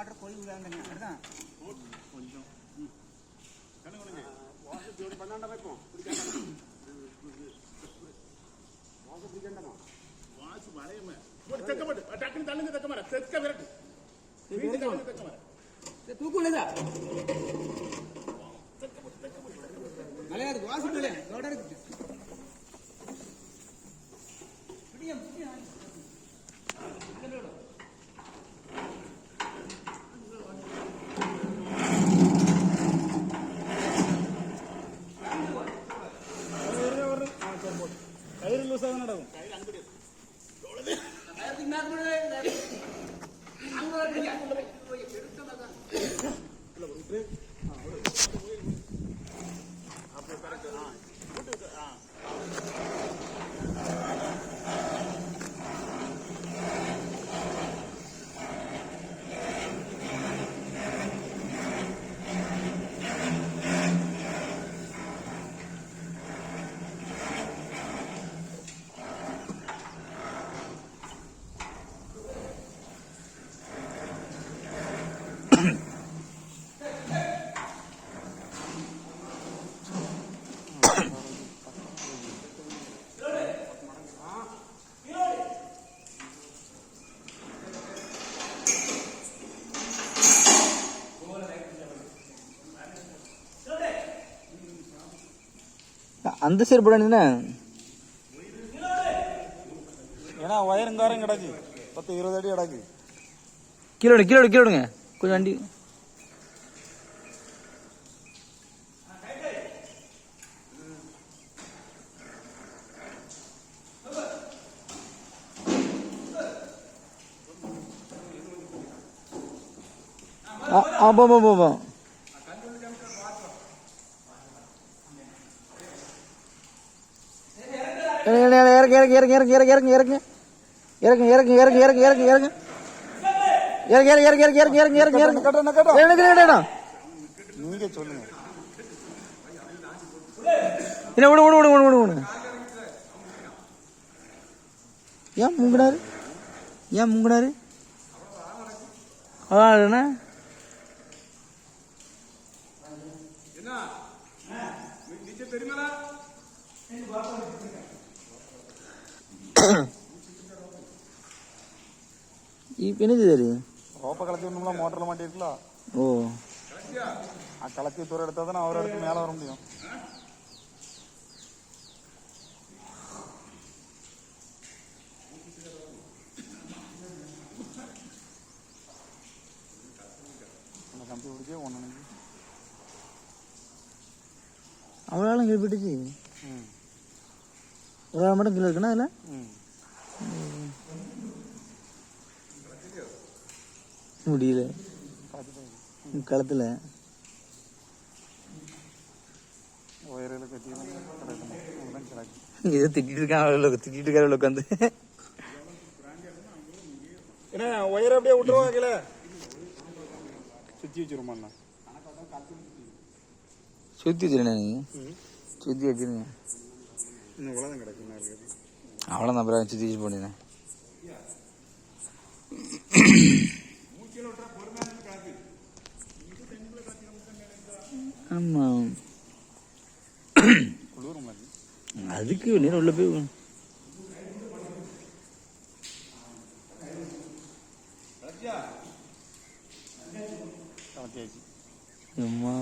Water పోయి ఉందండి అర్థం కొంచెం వాటర్ జోడి வாசு வளையமே ஒரு தெக்க மாட்டு டக்குனு தள்ளுங்க தெக்க விரட்டு வீட்டுக்கு வந்து தெக்க மாட்டா இருக்கு. ദിവസം നടക്കും அந்த சைடு போடாதுண்ணே ஏன்னா வயருங்காரம் கிடக்கு. பத்து இருபது அடி கிடக்கு. கீழே விடுங்க கீழே கீழே விடுங்க கொஞ்சம் வண்டி. ஆ ஆ போ. போ போ போ இறங்க இறங்க இறங்க இறங்க இறங்க இறங்க இறங்க இறங்க இறங்க இறங்க இறங்க இறங்க இறங்க இறங்க இறங்க இறங்க இறங்க இறங்க இறங்க இறங்க இறங்க கட்டணும் கட்டும் இறங்க இறங்க இறங்க நீங்க சொல்லுங்க என்ன விடு விடு விடு விடு விடு விடு ஏன் முங்கினாரு ஏன் முங்கினாரு அதான் என்ன இப்போ என்னது இது ரோப்பை கலத்தி விடணும்ல மோட்டரில் மாட்டிருக்கலாம் ஓ கலத்தி தூரம் எடுத்தால் தானே அவர் இடத்துக்கு மேலே வர முடியும் கம்பி பிடிச்சி ஒன்று அவ்வளோ போயிட்டுச்சு ம் ஒரு ஆள் மட்டும் கீழே இருக்குண்ணா அதில் ம் முடியல. களத்தில். ஏதோ திட்டிட்டு இருக்கான் திட்டிட்டு இருக்காரு உட்காந்து என்ன ஒயரை அப்படியே விட்டுருவாங்க கீழே? சுற்றி வச்சிருமாண்ணா சுற்றி வச்சுருண்ணே நீங்கள் சுற்றி வச்சுருங்க இன்னும் இவ்வளோதான் கிடக்கு என்ன இருக்குது அவ்வளோதான் அப்புறம் சுற்றி வச்சு போனேன். ஆமாம் அதுக்கு நேரம் உள்ள போய் கலத்தியாச்சு அம்மா.